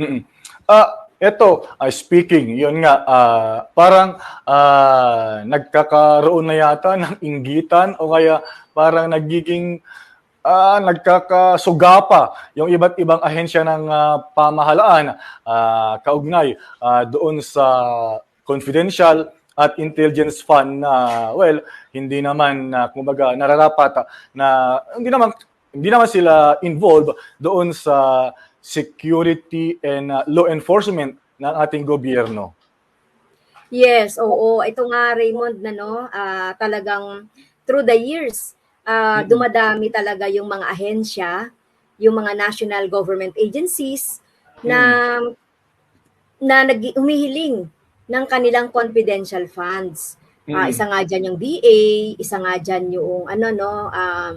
Mm. Ah, eto, ah, speaking, yun nga, ah, parang ah, nagkakaroon na yata ng inggitan o kaya parang nagiging ah, nagkakasugapa yung iba't ibang ahensya ng ah, pamahalaan ah, kaugnay ah, doon sa confidential at intelligence fund na well hindi naman na kumbaga nararapat na hindi naman hindi naman sila involved doon sa security and uh, law enforcement ng ating gobyerno. Yes, oo. Ito nga Raymond na no, ah, talagang through the years, Mm. dumadami talaga yung mga ahensya, yung mga national government agencies na na nag humihiling ng kanilang confidential funds. Ah, Mm. isa nga diyan yung DA, isa nga diyan yung ano no, um,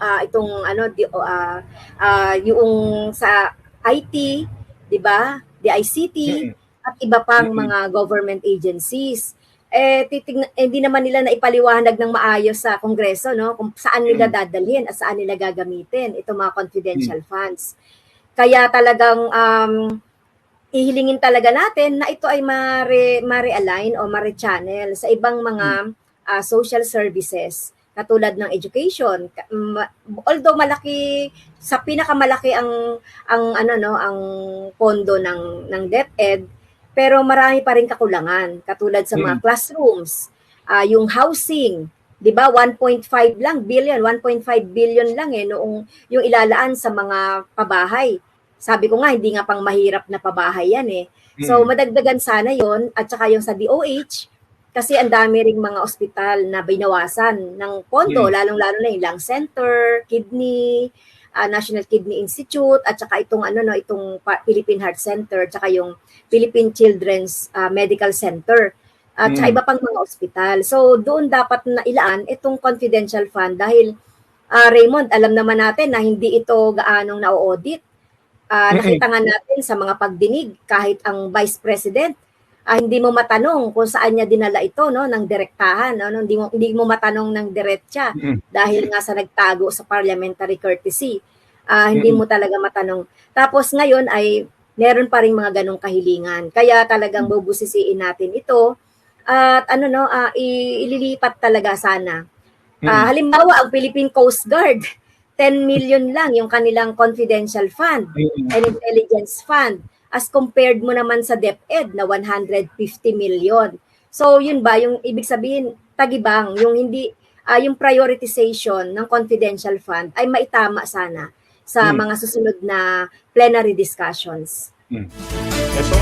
ah, itong ano di, ah, ah, yung sa IT, 'di ba? DICT Mm. at iba pang Mm-mm. mga government agencies. Eh titignan eh, hindi naman nila na ipaliwanag ng maayos sa kongreso no kung saan nila dadalhin at saan nila gagamitin itong mga confidential funds. Kaya talagang um, ihilingin talaga natin na ito ay mare, mare-align o mare-channel sa ibang mga ah, social services katulad ng education. Although malaki sa pinakamalaki ang ang ano no ang pondo ng ng DepEd pero marami pa rin kakulangan katulad sa mga Mm. classrooms, ah, yung housing, 'di ba? 1.5 lang billion, 1.5 billion lang eh noong yung ilalaan sa mga pabahay. Sabi ko nga hindi nga pang mahirap na pabahay yan eh. So Mm. madagdagan sana 'yon at saka yung sa DOH kasi ang dami ring mga ospital na binawasan ng pondo, Mm. lalong-lalo na yung lung center, kidney, ah, National Kidney Institute at saka itong ano no, itong Philippine Heart Center, at saka yung Philippine Children's ah, Medical Center at saka Mm. iba pang mga ospital. So doon dapat na ilaan itong confidential fund dahil ah, Raymond, alam naman natin na hindi ito gaanong na-audit. Mm-mm. nakita nga natin sa mga pagdinig kahit ang Vice President ah, hindi mo matanong kung saan niya dinala ito no ng direktahan no hindi mo hindi mo matanong ng diretsa Mm. dahil nga sa nagtago sa parliamentary courtesy. Ah, hindi Mm. mo talaga matanong. Tapos ngayon ay meron pa ring mga ganong kahilingan. Kaya talagang bubusisiin natin ito at ano no i- ililipat talaga sana. Mm. halimbawa ang Philippine Coast Guard 10 million lang yung kanilang confidential fund Mm. and intelligence fund as compared mo naman sa DepEd na 150 million. So yun ba yung ibig sabihin tagibang yung hindi ah, yung prioritization ng confidential fund ay maitama sana sa Hmm. mga susunod na plenary discussions. Ito.